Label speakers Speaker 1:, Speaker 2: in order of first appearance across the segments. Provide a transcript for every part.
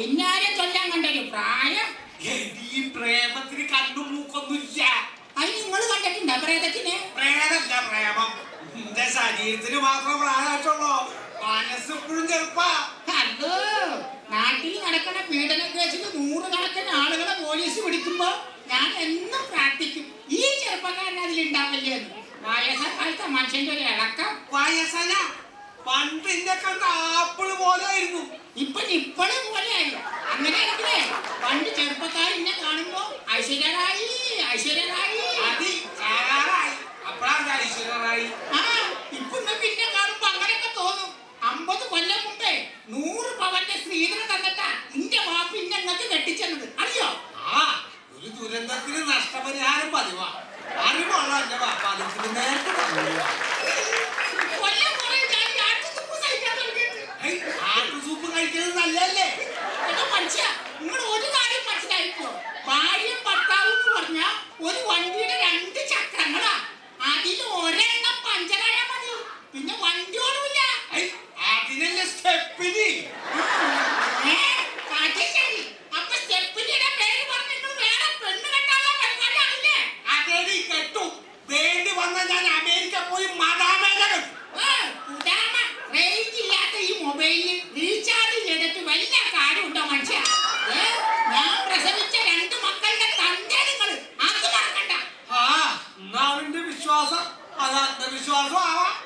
Speaker 1: ഇന്നാരും ചൊല്ലാൻ കണ്ടൊരു പ്രായം?
Speaker 2: ഈ പ്രേമത്തിന് കണ്ണും മൂക്കൊന്നുമില്ല
Speaker 1: അത് നിങ്ങൾ കണ്ടിട്ടുണ്ടോ പ്രേതത്തിന്?
Speaker 2: പ്രേതല്ല പ്രേമം. എന്റെ ശരീരത്തിന് മാത്രം പ്രായമായിട്ടുള്ളൂ? മനസ്സെപ്പോഴും ചെറുപ്പാ.
Speaker 1: അല്ലോ നാട്ടിൽ നടക്കുന്ന പീഡന കേസിൽ നൂറുകണക്കിന് ആളുകളെ പോലീസ് പിടിക്കുമ്പോ ഞാൻ എന്നും പ്രാർത്ഥിക്കും ഈ ചെറുപ്പക്കാരൻ അതിലുണ്ടാവല്ലേ വയസ്സക്കാലത്തെ മനുഷ്യന്റെ ഒരു ഇളക്കം.
Speaker 2: വയസ്സന പണ്ട് കണ്ട ആപ്പിൾ പോലെ ആയിരുന്നു
Speaker 1: ഇപ്പൊ ഇപ്പോഴും പോലെയായി അങ്ങനെയാണെങ്കിലേ പണ്ട് ചെറുപ്പക്കാർ ഇന്നെ കാണുമ്പോ ഐശ്വര്യരായി ഐശ്വര്യരായി.
Speaker 2: അത് ഐശ്വര്യറായി നല്ലല്ലേ
Speaker 1: മനുഷ്യ നിങ്ങൾ ഒരു കാര്യം മനസ്സിലായിക്കോ? ഭാര്യയും ഭർത്താവും എന്ന് ഒരു വണ്ടിയുടെ രണ്ട് ചക്രങ്ങളാ. അതിൽ ഒരെണ്ണം
Speaker 2: വിശ്വാസം അത് അന്ധവിശ്വാസം ആവാം
Speaker 1: പണ്ട്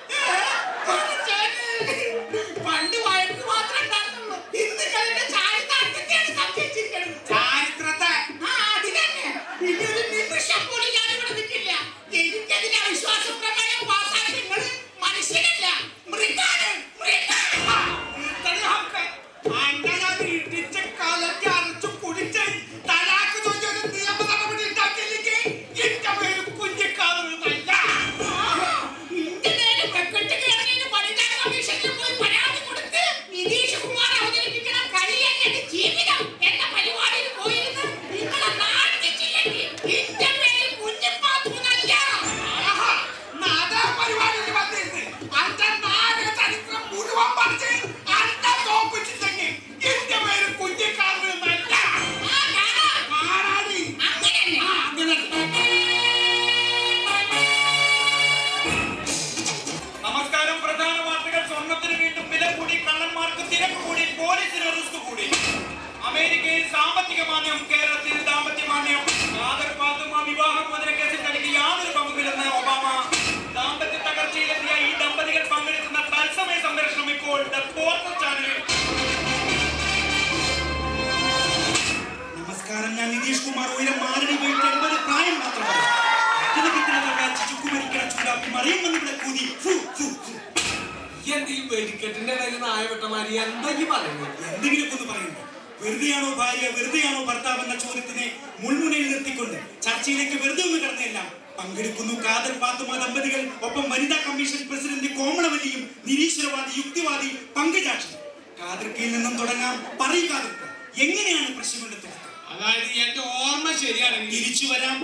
Speaker 2: വെടിക്കെട്ടിന്റെ ഇടയിൽ നായവട്ടമാരി എന്തെങ്കിലും പറയുന്നു?
Speaker 3: എന്തെങ്കിലും ഒന്ന് പറയുന്നു. വെറുതെയാണോ ഭാര്യ വെറുതെയാണോ ഭർത്താവ് എന്ന ചോദ്യത്തിനെ മുൾമുനയിൽ നിർത്തിക്കൊണ്ട് ചർച്ചയിലേക്ക് വെറുതെ ഒന്ന് കടന്നില്ല. പങ്കെടുക്കുന്നു കാദർ പാത്തുമ ദമ്പതികൾ ഒപ്പം വനിതാ കമ്മീഷൻ പ്രസിഡന്റ് കോമളവല്ലിയും നിരീശ്വരവാദി യുക്തിവാദി പങ്കജാക്ഷി കാതിർക്കയിൽ നിന്നും തുടങ്ങാം. പറയൂ കാതിർക്ക എങ്ങനെയാണ് പ്രശ്നങ്ങളുടെ തുടക്കം
Speaker 2: അതായത് എന്റെ ഓർമ്മ ശരിയാണെങ്കിൽ
Speaker 3: തിരിച്ചു വരാം.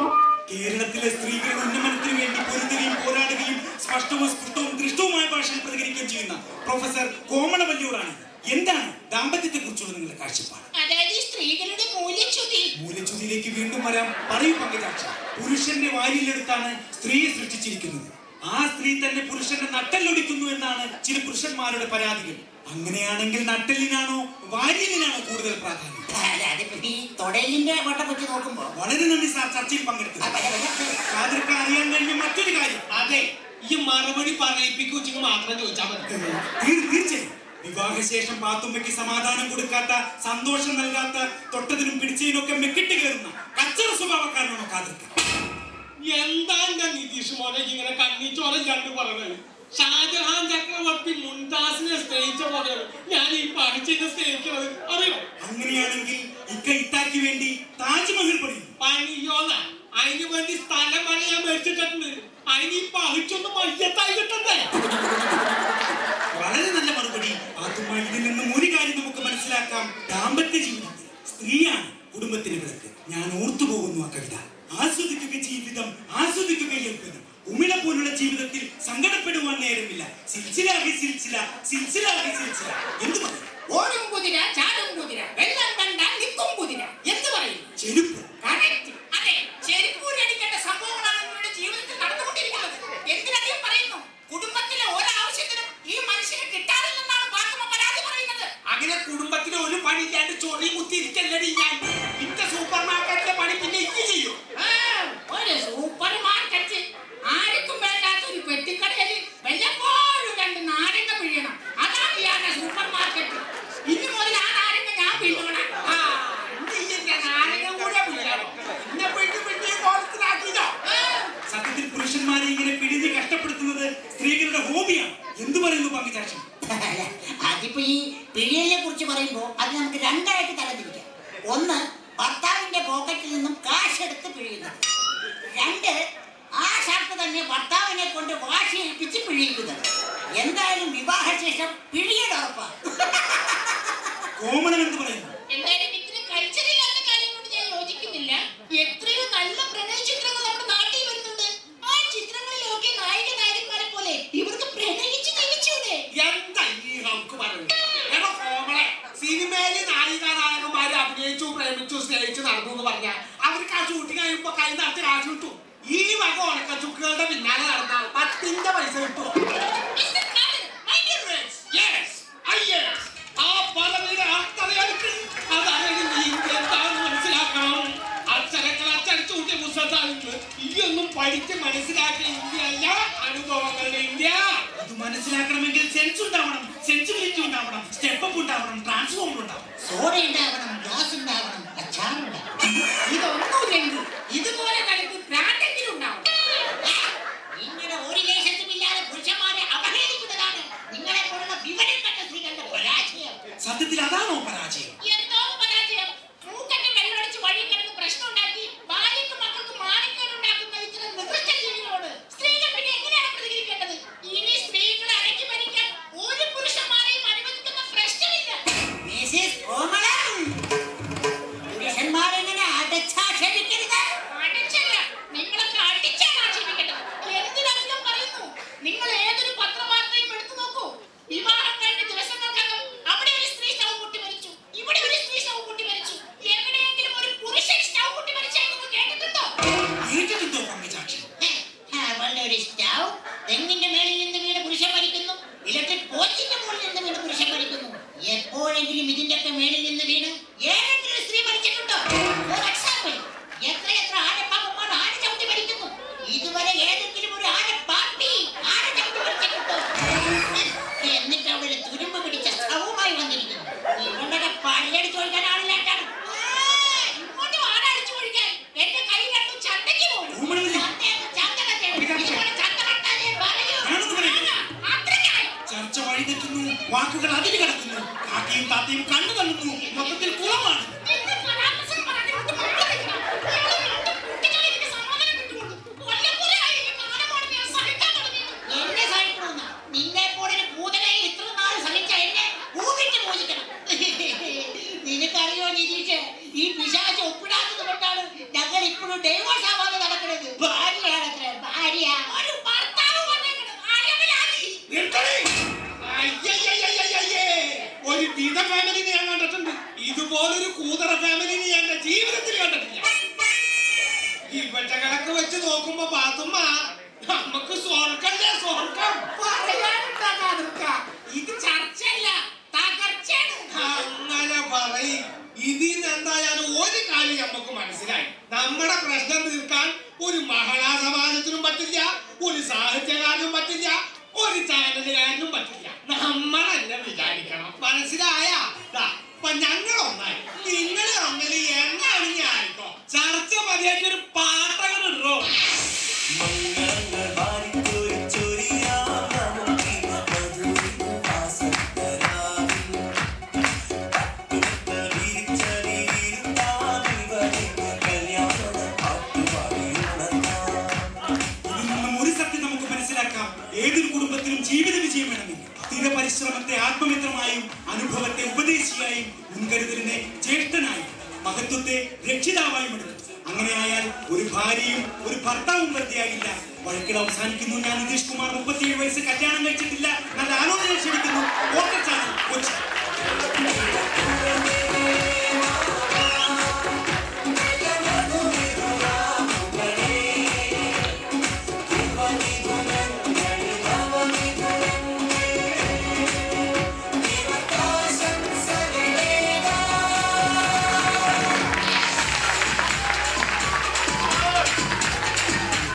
Speaker 3: കേരളത്തിലെ സ്ത്രീകളുടെ ഉന്നമനത്തിന് വേണ്ടി പൊരുതുകയും പോരാടുകയും സ്പഷ്ടവും സ്ഫുട്ടവും ദൃഷ്ടവുമായ ഭാഷയിൽ പ്രതികരിക്കുകയും ചെയ്യുന്ന പ്രൊഫസർ കോമളവല്ലിയോടാണ് എന്താണ് ദാമ്പത്യത്തെ കുറിച്ചുള്ള നിങ്ങളുടെ കാഴ്ചപ്പാട്?
Speaker 1: അതായത് സ്ത്രീകളുടെ മൂല്യച്യുതി.
Speaker 3: മൂല്യച്യുതിയിലേക്ക് വീണ്ടും വരാം. പറയൂ പങ്കജാക്ഷ. പുരുഷന്റെ വാരിയിലെടുത്താണ് സ്ത്രീയെ സൃഷ്ടിച്ചിരിക്കുന്നത്. ആ സ്ത്രീ തന്നെ പുരുഷന്റെ നട്ടല്ലൊടിക്കുന്നു എന്നാണ് ചില പുരുഷന്മാരുടെ പരാതികൾ. അങ്ങനെയാണെങ്കിൽ നട്ടലിനാണോ വാര്യലിനാണോ കൂടുതൽ പ്രാധാന്യം?
Speaker 1: തൊടലിന്റെ വട്ടം വെച്ച് നോക്കുമ്പോ
Speaker 3: വളരെ നന്ദി സാർ ചർച്ചയിൽ പങ്കെടുത്തു കാതിർക്ക് അറിയാൻ കഴിഞ്ഞ മറ്റൊരു കാര്യം.
Speaker 2: അതെ ഈ മറുപടി പറയിപ്പിക്കുവെച്ചെങ്കിൽ മാത്രം ചോദിച്ചാൽ മതി.
Speaker 3: തീർ- തീർച്ചയായും. വിവാഹശേഷം പാത്തുമ്മയ്ക്ക് സമാധാനം കൊടുക്കാത്ത സന്തോഷം നൽകാത്ത തൊട്ടതിനും പിടിച്ചതിനും ഒക്കെ മെക്കിട്ട് കയറുന്ന കച്ചറ സ്വഭാവക്കാരനാണോ കാതിർക്ക
Speaker 2: എന്താ എന്റെ നിതീഷ് മോനെ ഇങ്ങനെ കണ്ണിച്ചോലെ രണ്ട് പറഞ്ഞത് ഷാജഹാൻ ചക്രവർത്തി മുംതാസിനെ സ്നേഹിച്ച പോലെയാണ്. ഞാൻ ഈ പഠിച്ചിട്ട് സ്നേഹിക്കുന്നത് അറിയോ?
Speaker 3: അങ്ങനെയാണെങ്കിൽ ഇക്ക ഇത്താക്ക് വേണ്ടി താജ്മഹൽ പണി.
Speaker 2: പണിയോന്ന? അതിന് വേണ്ടി സ്ഥലം പണി ഞാൻ മേടിച്ചിട്ടുണ്ട്. അതിന് ഈ പഹിച്ചൊന്ന് മയ്യത്തായി കിട്ടണ്ടേ?
Speaker 3: വളരെ നല്ല മറുപടി. അതുമായി ഇതിൽ നിന്നും ഒരു കാര്യം നമുക്ക് മനസ്സിലാക്കാം. ദാമ്പത്യ ജീവിതത്തിൽ സ്ത്രീയാണ് കുടുംബത്തിന് വിളക്ക്. ഞാൻ ഓർത്തു പോകുന്നു ആ കവിത. ആസ്വദിക്കുക ജീവിതം ആസ്വദിക്കുക യൗവനം ഉമിനെ പോലുള്ള ജീവിതത്തിൽ സങ്കടപ്പെടുവാൻ നേരമില്ല. സിൽസിലാകി സിൽസില സിൽസിലാകി സിൽസില. എന്ത് പറയും?
Speaker 1: ഓരും കുതിര ചാടും കുതിര വെള്ളം
Speaker 2: കണ്ടാൽ നിൽക്കും കുതിര എന്ന് പറയും? ചെരുപ്പ്. കറക്റ്റ്
Speaker 3: അതെ ചെരുപ്പ് അടിക്കേണ്ട സംഭവങ്ങളാണ് നിങ്ങളുടെ ജീവിതത്തിൽ നടന്നുകൊണ്ടിരിക്കുന്നത്. എന്തിനധികം പറയുന്നു?
Speaker 4: കുടുംബത്തിലെ ഒരാവശ്യത്തിനും ഈ മനുഷ്യന് കിട്ടാറില്ലെന്നാണ് പാത്തുമ്മ പരാതി പറയുന്നത്. അങ്ങനെ കുടുംബത്തിലെ ഒരു പണി പണിയില്ലാണ്ട് ചൊറി കുത്തിയിരിക്കല്ലടി ഞാൻ. കൊണ്ട് വാശി ഏൽപ്പിച്ച് പിഴിയിക്കുന്നത് എന്തായാലും വിവാഹശേഷം പിഴിയുടെ ഉറപ്പാണ്
Speaker 3: എന്ന് പറയുന്നു?
Speaker 1: എന്തായാലും ഇത്ര കൾച്ചറില്ലാത്ത ഞാൻ യോജിക്കുന്നില്ല. എത്രയോ നല്ല പ്രണയ ചിത്രങ്ങൾ നമ്മുടെ നാട്ടിൽ വരുന്നുണ്ട്. ആ ചിത്രങ്ങളിലൊക്കെ നായിക നായകന്മാരെ പോലെ ഇവർക്ക് പ്രണയിച്ച് ജീവിച്ചൂടെ?
Speaker 2: എന്താ ഈ പറയുന്നത്? സിനിമയിൽ നായിക നായകന്മാര് അഭിനയിച്ചു പ്രേമിച്ചു സ്നേഹിച്ചു നടന്നു എന്ന് പറഞ്ഞാൽ അവർക്ക് ആ ഷൂട്ടിംഗ് കഴിയുമ്പോ കൈ നടത്തി കാശ് കിട്ടും. ഈ വക ഉണക്ക ചുക്കുകളുടെ പിന്നാലെ നടന്നാൽ പത്തിന്റെ പൈസ കിട്ടുമോ. ആ പദവിയുടെ അർത്ഥതകൾക്ക് അതായത് നീ എന്താണെന്ന് മനസ്സിലാക്കണം? അക്ഷരങ്ങൾ അച്ചടിച്ചു കൂട്ടിയ പുസ്തകങ്ങൾ ഈ ഒന്നും പഠിച്ച് മനസ്സിലാക്കിയ ഇന്ത്യയല്ല അനുഭവങ്ങളുടെ ഇന്ത്യ.
Speaker 3: അത് മനസ്സിലാക്കണമെങ്കിൽ സെൻസ് ഉണ്ടാവണം സ്റ്റെപ്പ് അപ്പ് ഉണ്ടാവണം ട്രാൻസ്ഫോമർ ഉണ്ടാവണം.
Speaker 4: സോഡ ഉണ്ടാവണം ഗ്യാസ് ഉണ്ടാവണം അച്ചാറുണ്ടാവണം
Speaker 1: ഇതുപോലെ
Speaker 3: വാക്കുകൾ അതിന് കിടക്കുന്നു. കാക്കയും താത്തയും കണ്ണു തള്ളുന്നു മൊത്തത്തിൽ
Speaker 2: കണ്ടിട്ടുണ്ട് ഇതുപോലൊരു കൂതറ ഫാമിലി നീ എന്റെ ജീവിതത്തിൽ കണ്ടിട്ടില്ല. ഈ കണക്ക് വെച്ച് നോക്കുമ്പോ പാത്തുമ്മ നമുക്ക് സ്വർഗല്ലേ സ്വർഗം.
Speaker 1: ഇത് ചർച്ചയല്ല
Speaker 2: അങ്ങനെ പറയും. ഇതിന്ന് എന്തായാലും ഒരു കാര്യം നമുക്ക് മനസ്സിലായി. നമ്മുടെ പ്രശ്നം തീർക്കാൻ ഒരു മഹളാ സമാജത്തിനും പറ്റില്ല ഒരു സാഹിത്യകാരനും പറ്റില്ല ഒരു ചാനലുകാരനും പറ്റില്ല. തന്നെ വിചാരിക്കണം. മനസ്സിലായ? ഞങ്ങളൊന്നായി. ഒന്നായി നിങ്ങൾ ഒന്നിൽ എന്നാണ് ഞാനിപ്പോ? ചർച്ച മതിയാക്കി പാട്ടകൾ ഇടോ
Speaker 5: മംഗളങ്ങൾ
Speaker 3: ഭാര്യയും ഒരു ഭർത്താവും വെറുതെയാകില്ല വഴക്കിൽ അവസാനിക്കുന്നു.